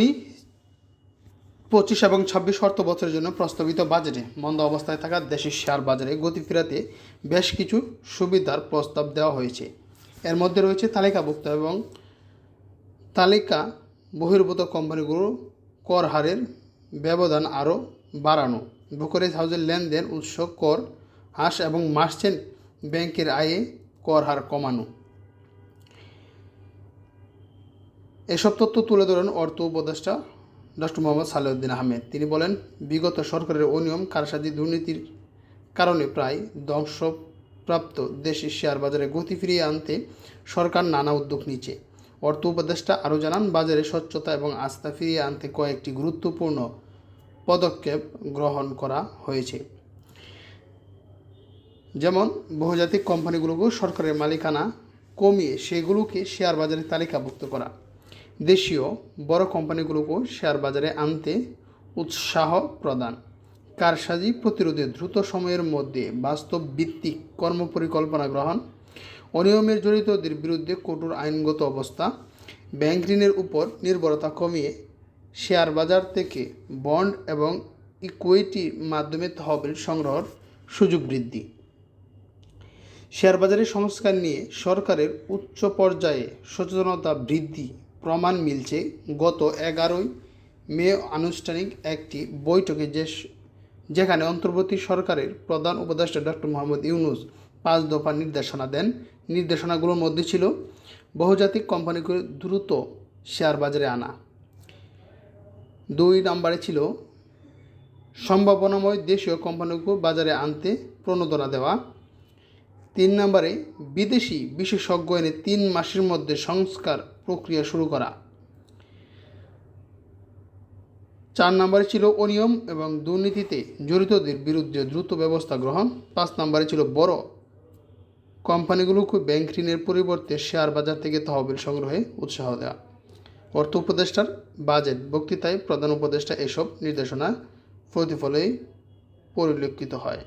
আগামী পঁচিশ এবং ছাব্বিশ অর্থ বছরের জন্য প্রস্তাবিত বাজেটে মন্দ অবস্থায় থাকা দেশের শেয়ার বাজারে গতি ফেরাতে বেশ কিছু সুবিধার প্রস্তাব দেওয়া হয়েছে। এর মধ্যে রয়েছে তালিকাভুক্ত এবং তালিকা বহির্ভূত কোম্পানিগুলোর কর হারের ব্যবধান আরও বাড়ানো। ব্রোকারেজ হাউসের লেনদেন, উৎস, কর হ্রাস এবং মার্চেন্ট ব্যাংকের আয়ে কর হার কমানো। এসব তথ্য তুলে ধরেন অর্থ উপদেষ্টা ডক্টর মোহাম্মদ সালেউদ্দিন আহমেদ। তিনি বলেন, বিগত সরকারের অনিয়ম, কারসাজি দুর্নীতির কারণে প্রায় ধ্বংসপ্রাপ্ত দেশের শেয়ার বাজারে গতি ফিরিয়ে আনতে সরকার নানা উদ্যোগ নিচ্ছে অর্থ উপদেষ্টা আরও জানান, বাজারে স্বচ্ছতা এবং আস্থা ফিরিয়ে আনতে কয়েকটি গুরুত্বপূর্ণ পদক্ষেপ গ্রহণ করা হয়েছে। যেমন, বহুজাতিক কোম্পানিগুলোকে সরকারের মালিকানা কমিয়ে সেগুলোকে শেয়ার বাজারে তালিকাভুক্ত করা। দেশীয় বড় কোম্পানিগুলোকেও শেয়ার বাজারে আনতে উৎসাহ প্রদান। কারসাজি প্রতিরোধে দ্রুত সময়ের মধ্যে বাস্তব ভিত্তিক কর্মপরিকল্পনা গ্রহণ অনিয়মের জড়িতদের বিরুদ্ধে কঠোর আইনগত অবস্থা, ব্যাংক ঋণের উপর নির্ভরতা কমিয়ে শেয়ার বাজার থেকে বন্ড এবং ইকুইটির মাধ্যমে তহবিল সংগ্রহের সুযোগ বৃদ্ধি। শেয়ার বাজারের সংস্কার নিয়ে সরকারের উচ্চ পর্যায়ে সচেতনতা বৃদ্ধি প্রমাণ মিলছে, গত এগারোই মে আনুষ্ঠানিক একটি বৈঠকে যে যেখানে অন্তর্বর্তী সরকারের প্রধান উপদেষ্টা ডক্টর মোহাম্মদ ইউনুস পাঁচ দফা নির্দেশনা দেন। নির্দেশনাগুলোর মধ্যে ছিল বহুজাতিক কোম্পানিগুলো দ্রুত শেয়ার বাজারে আনা। দুই নম্বরে ছিল সম্ভাবনাময় দেশীয় কোম্পানিগুলো বাজারে আনতে প্রণোদনা দেওয়া। তিন নম্বরে বিদেশি বিশেষজ্ঞ এনে তিন মাসের মধ্যে সংস্কার প্রক্রিয়া শুরু করা। চার নম্বরে ছিল অনিয়ম এবং দুর্নীতিতে জড়িতদের বিরুদ্ধে দ্রুত ব্যবস্থা গ্রহণ। পাঁচ নম্বরে ছিল বড় কোম্পানিগুলোকে ব্যাংক ঋণের পরিবর্তে শেয়ার বাজার থেকে তহবিল সংগ্রহে উৎসাহ দেওয়া। অর্থ উপদেষ্টার বাজেট বক্তৃতায় প্রধান উপদেষ্টা এসব নির্দেশনা প্রতিফলেই পরিলক্ষিত হয়।